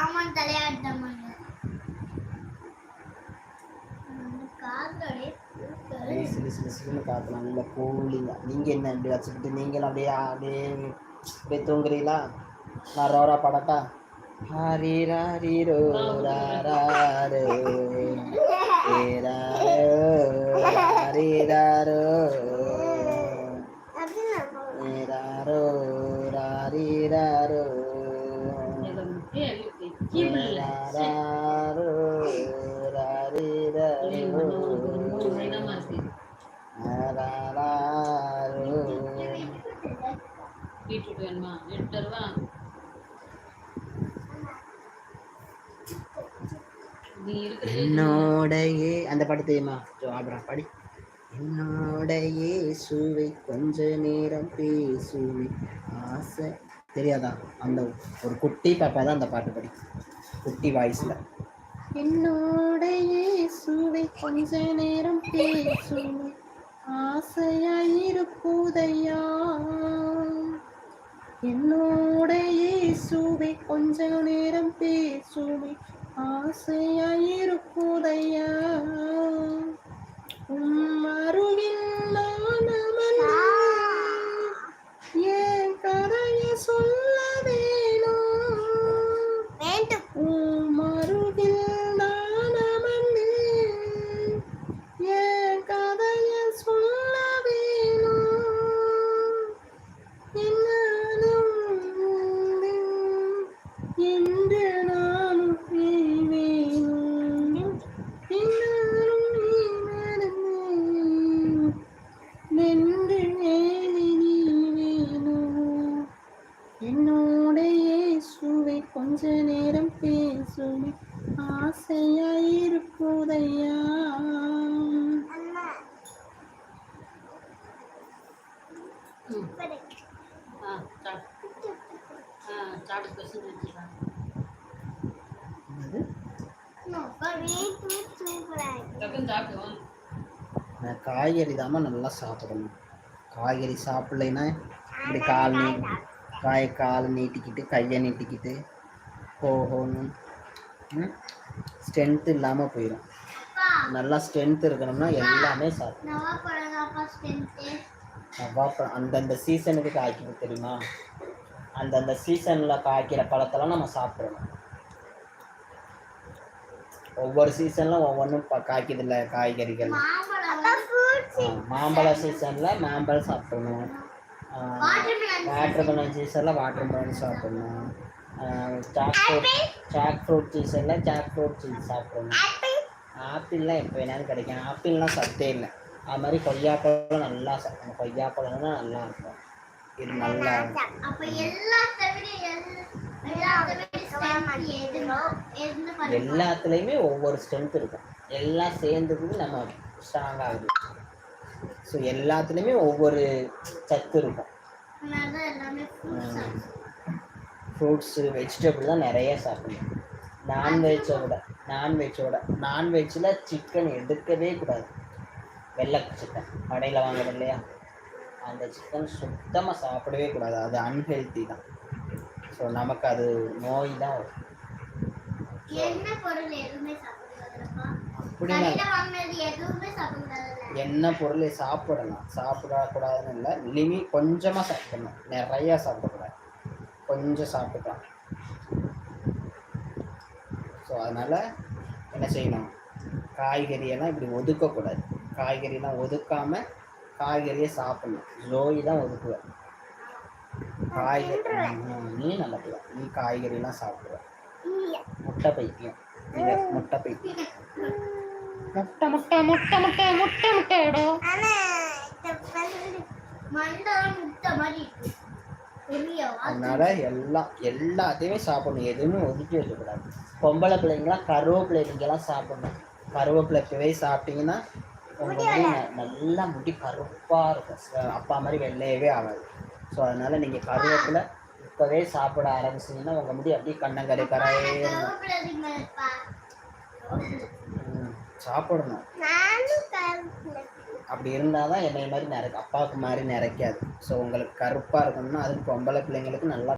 ஆமாம் தலையாட்டமாங்க காத்தோடைய அப்படியே சிலு சிலு சிலுன்னு காற்று நல்ல கூலிங்க நீங்கள் என்ன இப்படி வச்சுக்கிட்டு நீங்களும் அப்படியே அப்படியே அப்படியே தூங்குறீங்களா நான் ரோரா பாடட்டா ஹரிரோ ராரோ ஹரிரோ ராரோ beetroot வேணுமா எடுத்து தருவா என்னோடையே அந்த பாட்டு தெரியுமா? ஆபரா பாடி. என்னோடையே சுவை கொஞ்ச நேரம் பேசுவே ஆசை. தெரியாதா? அந்த ஒரு குட்டி பாப்பா தான் அந்த பாட்டு படி. குட்டி வாய்ஸ்ல. என்னோடைய சுவை கொஞ்ச நேரம் பேசும். ஆசையாயிருப்பூதையா? என்னோடைய சுவை கொஞ்ச நேரம் பேசுமே. ஆசையாயிருப்பூதையா? உம்மா வச்சுக்கலாம் டக்குன்னு சாப்பிடுவோம் நான் காய்கறி தாம்மா நல்லா சாப்பிடணும். காய்கறி சாப்பிடலைன்னா இப்படி கால் நீ காய் கால் நீட்டிக்கிட்டு கையை நீட்டிக்கிட்டு போகணும் ஸ்ட்ரென்த் இல்லாமல் போயிடும் நல்லா ஸ்ட்ரென்த் இருக்கணும்னா எல்லாமே சாப்பிடணும் நவாப்பழம் அந்தந்த சீசனுக்கு காய்க்குது தெரியுமா? அந்தந்த சீசனில் காய்க்கிற பழத்தெல்லாம் நம்ம சாப்பிடணும். ஒவ்வொரு சீசன்ல ஒவ்வொன்றும் காய்க்குது இல்லை காய்கறிகள். மாம்பழ சீசனில் மாம்பழம் சாப்பிடணும். வாட்டர் மெலன் சீசனில் வாட்டர் மெலன் சாப்பிடணும். சாக் ஃப்ரூட் சாக் ஃப்ரூட் சீசனில் சாக் ஃப்ரூட் சீஸ் சாப்பிடணும். ஆப்பிள்லாம் எப்போ வேணாலும் கிடைக்கும். ஆப்பிள்லாம் சத்தே இல்லை. அது மாதிரி கொய்யாப்பழம் நல்லா சாப்பிடணும் கொய்யாப்பழம்னா நல்லா இருக்கும். இது நல்லா. எல்லாத்துலேயுமே ஒவ்வொரு ஸ்ட்ரென்த் இருக்கும். எல்லாம் சேர்ந்ததுக்கு நம்ம ஸ்ட்ராங் ஆகுது. ஸோ எல்லாத்துலேயுமே ஒவ்வொரு சத்து இருக்கும். ஃப்ரூட்ஸு வெஜிடபிள் தான் நிறைய சாப்பிடணும் நான்வெஜ்ஜை விட நான்வெஜ்ஜோட நான்வெஜ்ஜில் சிக்கன் எடுக்கவே கூடாது. வெள்ளை சிக்கன் கடையில் வாங்குறது இல்லையா? அந்த சிக்கன் சுத்தமாக சாப்பிடவே கூடாது. அது அன்ஹெல்த்தி தான். ஸோ நமக்கு அது நோய் தான் வரும். எண்ணெய் பொருள் எதுவுமே சாப்பிடக்கூடாதுப்பா. என்ன பொருளை சாப்பிடலாம். சாப்பிடக்கூடாதுன்னு இல்லை. லிமி கொஞ்சமாக சாப்பிடணும். நிறையா சாப்பிடக்கூடாது. கொஞ்சம் சாப்பிட்டுக்கலாம் ஸோ அதனால் என்ன செய்யணும்? காய்கறியெல்லாம் இப்படி ஒதுக்கக்கூடாது. காய்கறியெல்லாம் ஒதுக்காமல் காய்கறியை சாப்பிடணும். ஜோய் தான் ஒதுக்குவேன் காய்கறி நீ நல்ல பிள்ளை நீ காய்கறியெல்லாம் சாப்பிடுவ. முட்டை பைத்தியம். முட்டை பைத்தியம். முட்டை முட்டை முட்டை முட்டை முட்டை முட்டைடா ஆனா, இந்த பல்லு மண்டலம் முட்டை மாதிரி இருக்கு. பெரிய வாத்து. அதனால எல்லாம் எல்லாத்தையுமே சாப்பிடணும். எதுவுமே ஒதுக்கி வைக்கக்கூடாது பொம்பளை பிள்ளைங்களாம் கருவேப்பிலை நீங்களாம் சாப்பிடணும். கருவேப்பிலை இப்போவே சாப்பிட்டீங்கன்னா உங்க முடி ந- நல்லா முடி கருப்பாக இருக்கும். அப்பா மாதிரி வெள்ளையவே ஆகாது. ஸோ அதனால நீங்கள் கருவேப்பிலை இப்போவே சாப்பிட ஆரம்பிச்சீங்கன்னா உங்கள் முடி அப்படியே கண்ணங்கரை கரையே. சாப்பிடணும். அப்படி இருந்தால் தான் என்னை மாதிரி நிறை அப்பாவுக்கு மாதிரி நிறைக்காது. ஸோ உங்களுக்கு கருப்பாக இருக்கணும்னா அதுவும் பொம்பளை பிள்ளைங்களுக்கு நல்லா